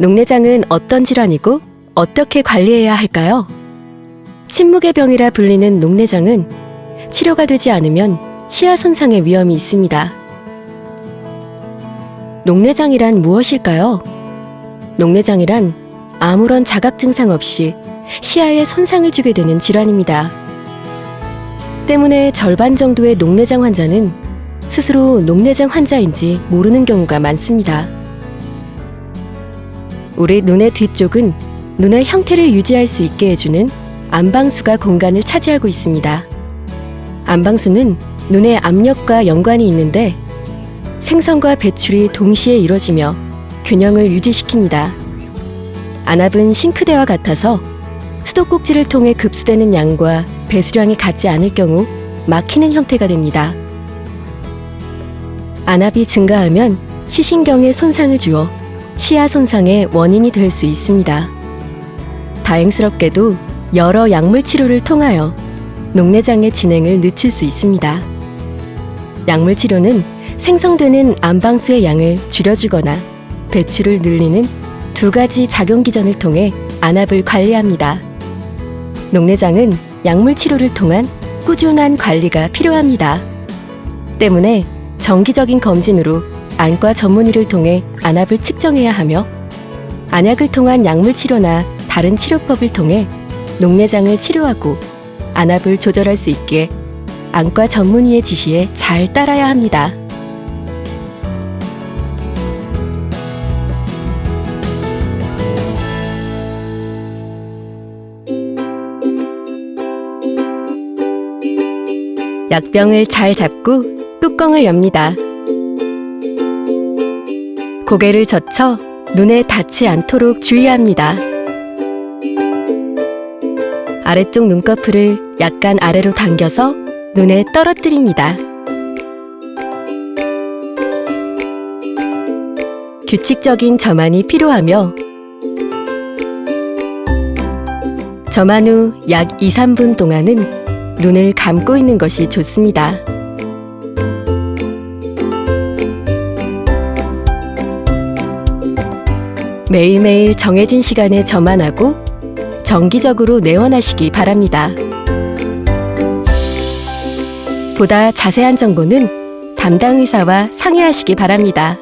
녹내장은 어떤 질환이고 어떻게 관리해야 할까요? 침묵의 병이라 불리는 녹내장은 치료가 되지 않으면 시야 손상의 위험이 있습니다. 녹내장이란 무엇일까요? 녹내장이란 아무런 자각 증상 없이 시야에 손상을 주게 되는 질환입니다. 때문에 절반 정도의 녹내장 환자는 스스로 녹내장 환자인지 모르는 경우가 많습니다. 우리 눈의 뒤쪽은 눈의 형태를 유지할 수 있게 해주는 안방수가 공간을 차지하고 있습니다. 안방수는 눈의 압력과 연관이 있는데 생성과 배출이 동시에 이뤄지며 균형을 유지시킵니다. 안압은 싱크대와 같아서 수도꼭지를 통해 급수되는 양과 배수량이 같지 않을 경우 막히는 형태가 됩니다. 안압이 증가하면 시신경에 손상을 주어 시야 손상의 원인이 될 수 있습니다. 다행스럽게도 여러 약물 치료를 통하여 녹내장의 진행을 늦출 수 있습니다. 약물 치료는 생성되는 안방수의 양을 줄여주거나 배출을 늘리는 두 가지 작용 기전을 통해 안압을 관리합니다. 녹내장은 약물 치료를 통한 꾸준한 관리가 필요합니다. 때문에 정기적인 검진으로 안과 전문의를 통해 안압을 측정해야 하며 안약을 통한 약물 치료나 다른 치료법을 통해 녹내장을 치료하고 안압을 조절할 수 있게 안과 전문의의 지시에 잘 따라야 합니다. 약병을 잘 잡고 뚜껑을 엽니다. 고개를 젖혀 눈에 닿지 않도록 주의합니다. 아래쪽 눈꺼풀을 약간 아래로 당겨서 눈에 떨어뜨립니다. 규칙적인 점안이 필요하며 점안 후약 2, 3분 동안은 눈을 감고 있는 것이 좋습니다. 매일매일 정해진 시간에 점안하고 정기적으로 내원하시기 바랍니다. 보다 자세한 정보는 담당 의사와 상의하시기 바랍니다.